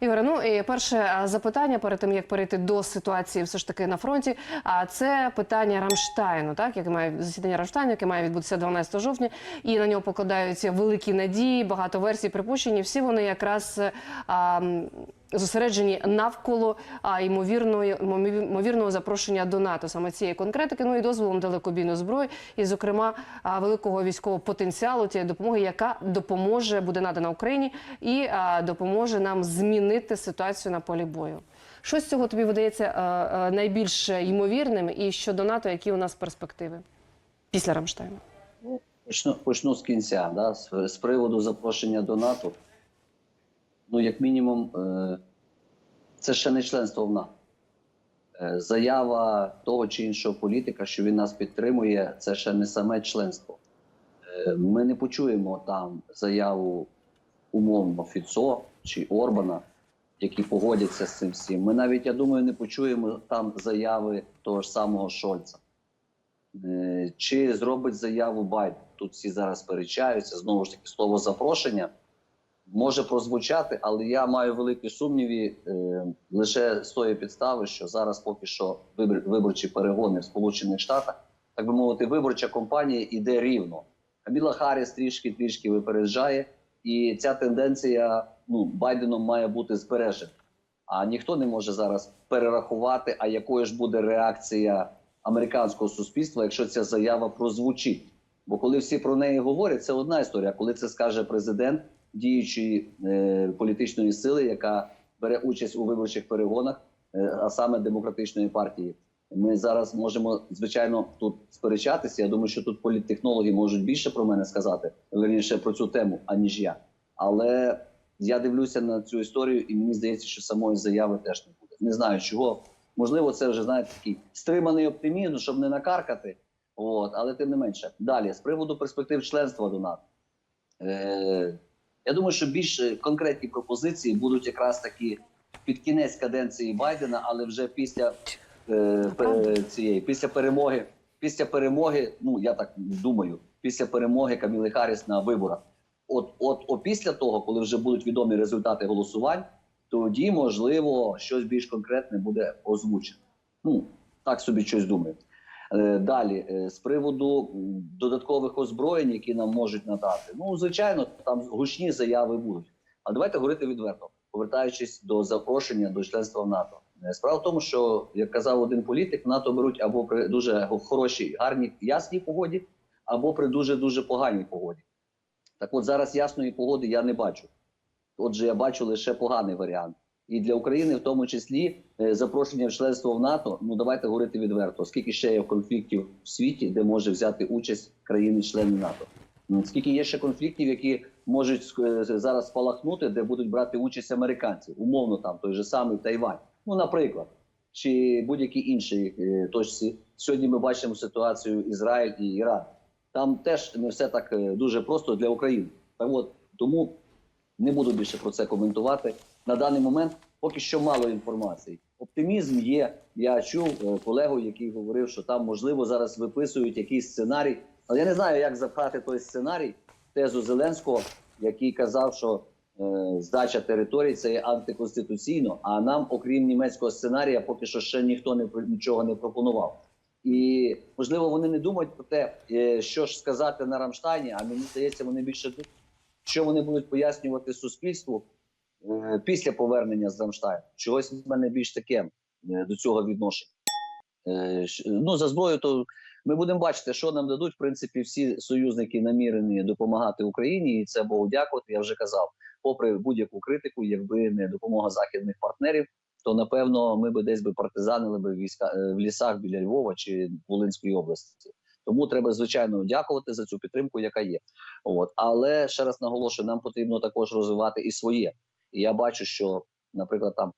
Ігоре, ну і перше запитання перед тим як перейти до ситуації, все ж таки на фронті. А це питання Рамштайну, так яке має засідання Рамштайну, яке має відбутися 12 жовтня, і на нього покладаються великі надії, багато версій, припущені. Всі вони якраз а, зосереджені навколо а, ймовірної ймовірного запрошення до НАТО, саме цієї конкретики. Ну і дозволом далекобійної зброї, і зокрема а, великого військового потенціалу тієї допомоги, яка допоможе буде надана Україні і а, допоможе нам змінити ситуацію на полі бою. Що з цього тобі видається а, а, найбільш ймовірним, і щодо НАТО, які у нас перспективи після Рамштайну? Почну, почну з кінця, да? з, з приводу запрошення до НАТО. Ну, як мінімум, е, це ще не членство в НАТО. Е, заява того чи іншого політика, що він нас підтримує, це ще не саме членство. Е, ми не почуємо там заяву умовно Фіцо чи Орбана, які погодяться з цим всім. Ми навіть, я думаю, не почуємо там заяви того ж самого Шольца. Чи зробить заяву Байден? Тут всі зараз сперечаються. Знову ж таки, слово запрошення може прозвучати, але я маю великі сумніви е, лише з тої підстави, що зараз поки що вибор- виборчі перегони в Сполучених Штатах, так би мовити, виборча кампанія іде рівно. Каміла Харріс трішки трішки випереджає, і ця тенденція ну, Байденом має бути збережена. А ніхто не може зараз перерахувати, а якою ж буде реакція американського суспільства, якщо ця заява прозвучить. Бо коли всі про неї говорять, це одна історія. Коли це скаже президент діючої е, політичної сили, яка бере участь у виборчих перегонах, е, а саме демократичної партії. Ми зараз можемо звичайно тут сперечатися. Я думаю, що тут політтехнологи можуть більше про мене сказати, верніше про цю тему, аніж я. Але я дивлюся на цю історію, і мені здається, що самої заяви теж не буде. Не знаю чого. Можливо, це вже знаєте такий стриманий оптимізм, щоб не накаркати. От, але тим не менше. Далі, з приводу перспектив членства до НАТО. Е, я думаю, що більш е, конкретні пропозиції будуть якраз такі під кінець каденції Байдена, але вже після е, цієї, після перемоги, після перемоги, ну я так думаю, після перемоги Каміли Харріс на виборах. От, от, от після того, коли вже будуть відомі результати голосувань, тоді можливо щось більш конкретне буде озвучено. Ну так собі щось думаю. Е, Далі, е, з приводу додаткових озброєнь, які нам можуть надати, ну звичайно, там гучні заяви будуть. А давайте говорити відверто, повертаючись до запрошення до членства в НАТО. Е, Справа в тому, що як казав один політик, НАТО беруть або при дуже хорошій, гарній, ясній погоді, або при дуже дуже поганій погоді. Так от зараз ясної погоди я не бачу. Отже, я бачу лише поганий варіант. І для України, в тому числі, запрошення в членство в НАТО. Ну давайте говорити відверто. Скільки ще є конфліктів в світі, де може взяти участь країни-члени НАТО? Ну, Скільки є ще конфліктів, які можуть е, зараз спалахнути, де будуть брати участь американці, умовно там той же самий Тайвань. Ну, наприклад, чи будь-які інші е, точці. Сьогодні ми бачимо ситуацію Ізраїль і Іран. Там теж не все так е, дуже просто для України. Так от тому не буду більше про це коментувати. На даний момент поки що мало інформації. Оптимізм є. Я чув е, колегу, який говорив, що там можливо зараз виписують якийсь сценарій. Але я не знаю, як запхати той сценарій тезу Зеленського, який казав, що е, здача територій це є антиконституційно. А нам, окрім німецького сценарія, поки що ще ніхто не нічого не пропонував. І можливо вони не думають про те, е, що ж сказати на Рамштайні. А мені здається, вони більше що вони будуть пояснювати суспільству після повернення з Рамштайну. Чогось в мене більш таке е, до цього відношення. Е, Ну за зброю, то ми будемо бачити, що нам дадуть. В принципі, всі союзники намірені допомагати Україні, і це Богу дякувати. Я вже казав, попри будь-яку критику, якби не допомога західних партнерів, то напевно ми би десь би партизанили би війська е, в лісах біля Львова чи Волинської області. Тому треба звичайно дякувати за цю підтримку, яка є. От але ще раз наголошую, нам потрібно також розвивати і своє. І я бачу, що, наприклад, там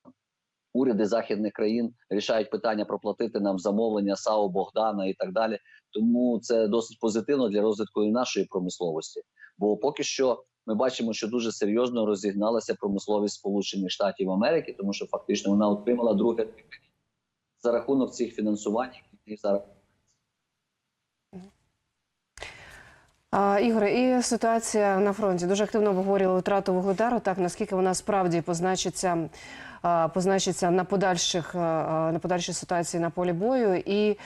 уряди західних країн рішають питання проплатити нам замовлення САУ Богдана і так далі. Тому це досить позитивно для розвитку і нашої промисловості. Бо поки що ми бачимо, що дуже серйозно розігналася промисловість Сполучених Штатів Америки, тому що фактично вона отримала друге за рахунок цих фінансувань, які зараз Ігоре, і ситуація на фронті дуже активно обговорювали втрату вугледару. Так наскільки вона справді позначиться, позначиться на подальших на подальшій ситуації на полі бою, і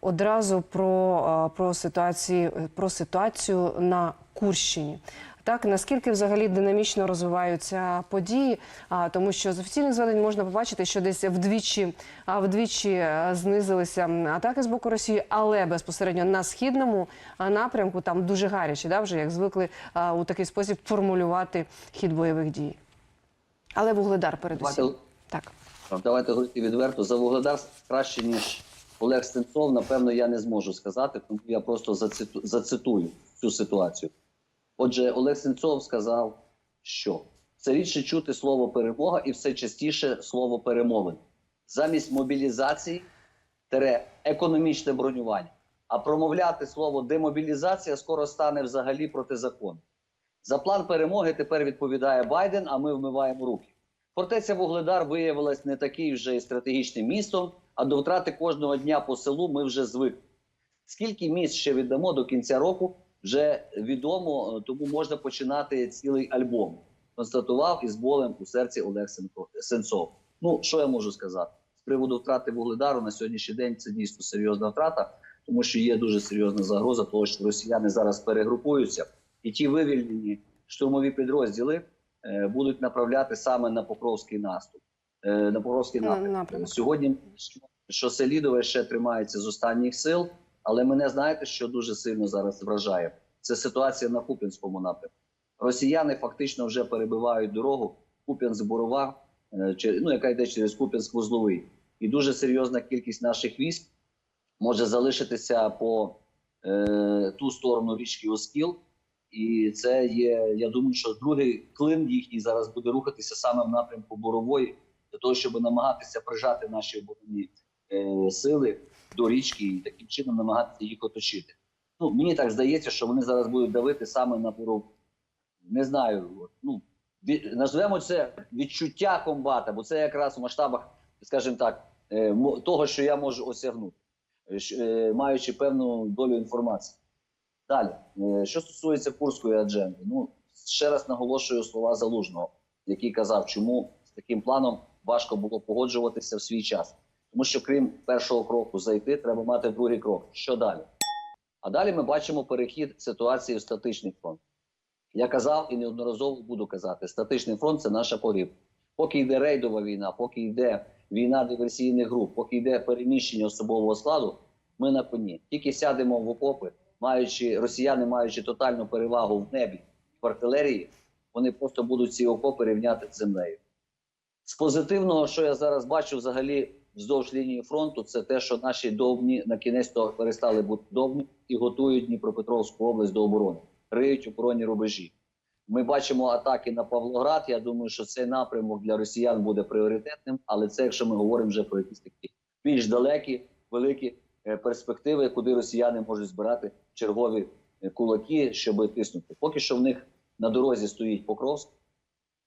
одразу про, про ситуації про ситуацію на Курщині. Так, наскільки взагалі динамічно розвиваються події, а, тому що з офіційних зведень можна побачити, що десь вдвічі, вдвічі знизилися атаки з боку Росії, але безпосередньо на східному напрямку там дуже гаряче, да, вже як звикли у такий спосіб формулювати хід бойових дій. Але вугледар передусім. Давайте- Так. Давайте говорити відверто. За Вугледар краще, ніж Олег Стенцов, напевно, я не зможу сказати, тому я просто зациту, зацитую цю ситуацію. Отже, Олег Сенцов сказав, що все рідше чути слово перемога і все частіше слово перемовин. Замість мобілізації тере економічне бронювання. А промовляти слово демобілізація скоро стане взагалі протизаконним. За план перемоги тепер відповідає Байден, а ми вмиваємо руки. Фортеця Вугледар виявилась не таким вже і стратегічним містом, а до втрати кожного дня по селу ми вже звикли. Скільки міст ще віддамо до кінця року, вже відомо, е, тому можна починати цілий альбом. Констатував із болем у серці Олег Сенцов. Ну, що я можу сказати? З приводу втрати Вугледару на сьогоднішній день це дійсно серйозна втрата, тому що є дуже серйозна загроза, того, що росіяни зараз перегрупуються, і ті вивільнені штурмові підрозділи е, будуть направляти саме на Покровський наступ. Е, на Покровський На- напрямок. напрямок. Сьогодні шосе Лідове ще тримається з останніх сил, але мене знаєте, що дуже сильно зараз вражає. Це ситуація на Куп'янському напрямку. Росіяни фактично вже перебивають дорогу Куп'янськ-Борова, е, ну, яка йде через Куп'янськ-Вузловий. І дуже серйозна кількість наших військ може залишитися по е, ту сторону річки Оскіл. І це є, я думаю, що другий клин їхній зараз буде рухатися саме в напрямку Борової, для того, щоб намагатися прижати наші оборонні е, сили до річки і таким чином намагатися їх оточити. Ну, мені так здається, що вони зараз будуть давити саме на Борову. Не знаю, ну, назвемо це відчуття комбата, бо це якраз у масштабах, скажімо так, е, того, що я можу осягнути, е, е, маючи певну долю інформації. Далі, що стосується курської адженди, ну ще раз наголошую слова залужного, який казав, чому з таким планом важко було погоджуватися в свій час. Тому що крім першого кроку зайти, треба мати другий крок. Що далі? А далі ми бачимо перехід ситуації в статичний фронт. Я казав і неодноразово буду казати: статичний фронт це наша погиб. Поки йде рейдова війна, поки йде війна диверсійних груп, поки йде переміщення особового складу, ми на коні. Тільки сядемо в окопи, маючи росіяни, маючи тотальну перевагу в небі в артилерії, вони просто будуть ці окопи рівняти з землею. З позитивного, що я зараз бачу, взагалі вздовж лінії фронту, це те, що наші довбні на кінець то перестали бути довбні і готують Дніпропетровську область до оборони, риють оборонні рубежі. Ми бачимо атаки на Павлоград. Я думаю, що цей напрямок для росіян буде пріоритетним, але це якщо ми говоримо вже про якісь такі більш далекі, великі е, перспективи, куди росіяни можуть збирати чергові е, кулаки, щоб тиснути. Поки що в них на дорозі стоїть Покровськ.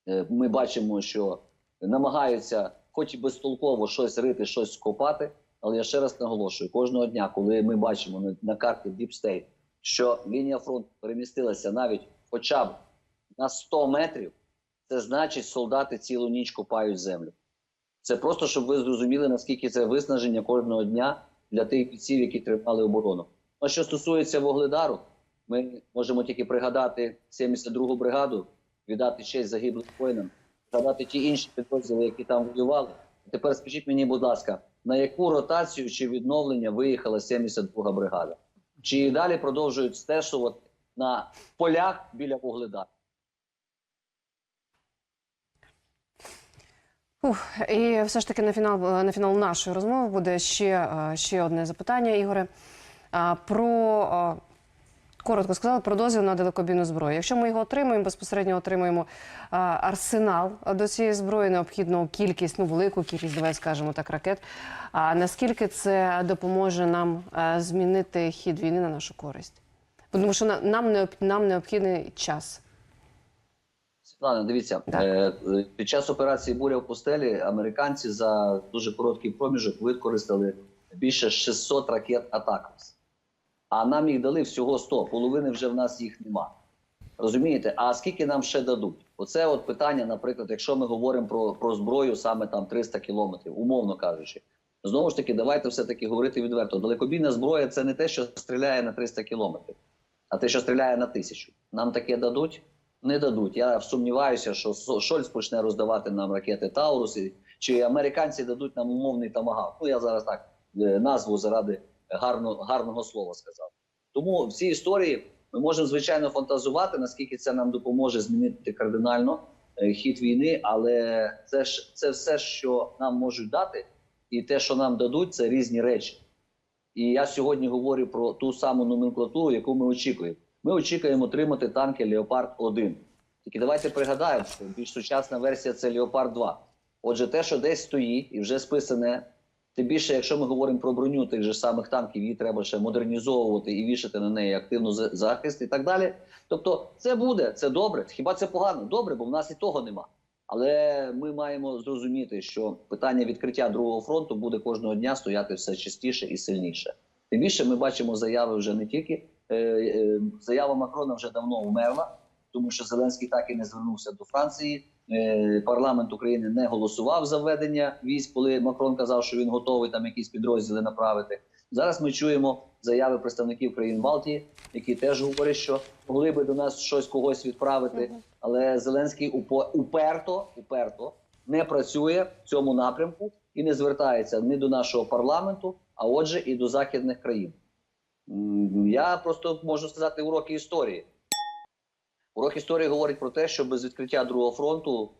Е, Ми бачимо, що намагаються, хоч і безтолково, щось рити, щось копати. Але я ще раз наголошую: кожного дня, коли ми бачимо на, на карті Deep State, що лінія фронту перемістилася навіть хоча б на 100 метрів, це значить, солдати цілу ніч копають землю. Це просто щоб ви зрозуміли, наскільки це виснаження кожного дня для тих бійців, які тримали оборону. А що стосується Вогледару, ми можемо тільки пригадати 72-гу бригаду, віддати честь загиблим воїнам, згадати ті інші підрозділи, які там воювали. Тепер скажіть мені, будь ласка, на яку ротацію чи відновлення виїхала 72-га бригада? Чи і далі продовжують стежувати на полях біля Вугледара? Ух, і все ж таки на фінал на фінал нашої розмови буде ще, е, ще одне запитання, Ігоре. Про е, коротко сказали про дозвіл на далекобійну зброю. Якщо ми його отримаємо, безпосередньо отримаємо е, арсенал до цієї зброї, необхідну кількість, ну велику кількість, давай скажемо так, ракет. А наскільки це допоможе нам змінити хід війни на нашу користь? Тому що на- нам необ- нам необхідний час. Світлана, дивіться, Так. е, під час операції Буря в пустелі американці за дуже короткий проміжок використали більше 600 ракет Атакамс. А нам їх дали всього 100, половини вже в нас їх нема. Розумієте? А скільки нам ще дадуть? Оце от питання, наприклад, якщо ми говоримо про, про зброю саме там 300 кілометрів, умовно кажучи. Знову ж таки, давайте все-таки говорити відверто. Далекобійна зброя це не те, що стріляє на 300 кілометрів, а те, що стріляє на тисячу. Нам таке дадуть? Не дадуть. Я сумніваюся, що Шольц почне роздавати нам ракети Таурус, чи американці дадуть нам умовний тамагав. Ну я зараз так е, назву заради гарно, гарного слова сказав. Тому в цій історії ми можемо звичайно фантазувати, наскільки це нам допоможе змінити кардинально е, хід війни, але це ж це все, що нам можуть дати, і те, що нам дадуть, це різні речі. І я сьогодні говорю про ту саму номенклатуру, яку ми очікуємо. Ми очікуємо отримати танки Леопард 1 Тільки давайте пригадаємо, що більш сучасна версія це Леопард 2 Отже, те, що десь стоїть і вже списане, тим більше, якщо ми говоримо про броню тих же самих танків, її треба ще модернізовувати і вішати на неї активно за- захист і так далі. Тобто, це буде, це добре. Хіба це погано? Добре, бо в нас і того нема. Але ми маємо зрозуміти, що питання відкриття другого фронту буде кожного дня стояти все частіше і сильніше. Тим більше ми бачимо заяви вже не тільки е, е, заява Макрона вже давно вмерла, тому що Зеленський так і не звернувся до Франції. Е, Парламент України не голосував за введення військ, коли Макрон казав, що він готовий там якісь підрозділи направити. Зараз ми чуємо заяви представників країн Балтії, які теж говорять, що могли би до нас щось когось відправити. Але Зеленський уперто, уперто не працює в цьому напрямку і не звертається ні до нашого парламенту, а отже, і до західних країн. Я просто можу сказати уроки історії. Урок історії говорить про те, що без відкриття другого фронту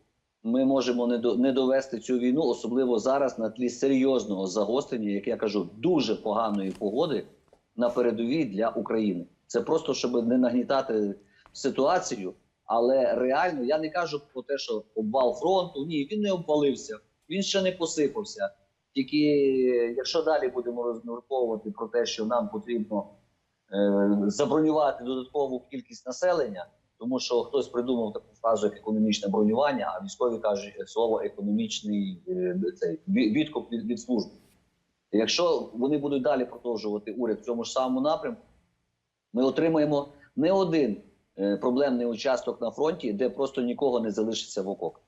ми можемо не, до, не довести цю війну, особливо зараз на тлі серйозного загострення, як я кажу, дуже поганої погоди на передовій для України. Це просто щоб не нагнітати ситуацію. Але реально я не кажу про те, що обвал фронту. Ні, він не обвалився, він ще не посипався. Тільки якщо далі будемо розмірковувати про те, що нам потрібно е, забронювати додаткову кількість населення, тому що хтось придумав таку фразу як економічне бронювання, а військові кажуть е, слово економічний е, цей відкуп від, від служби. Якщо вони будуть далі продовжувати уряд в цьому ж самому напрямку, ми отримаємо не один е, проблемний участок на фронті, де просто нікого не залишиться в окопах.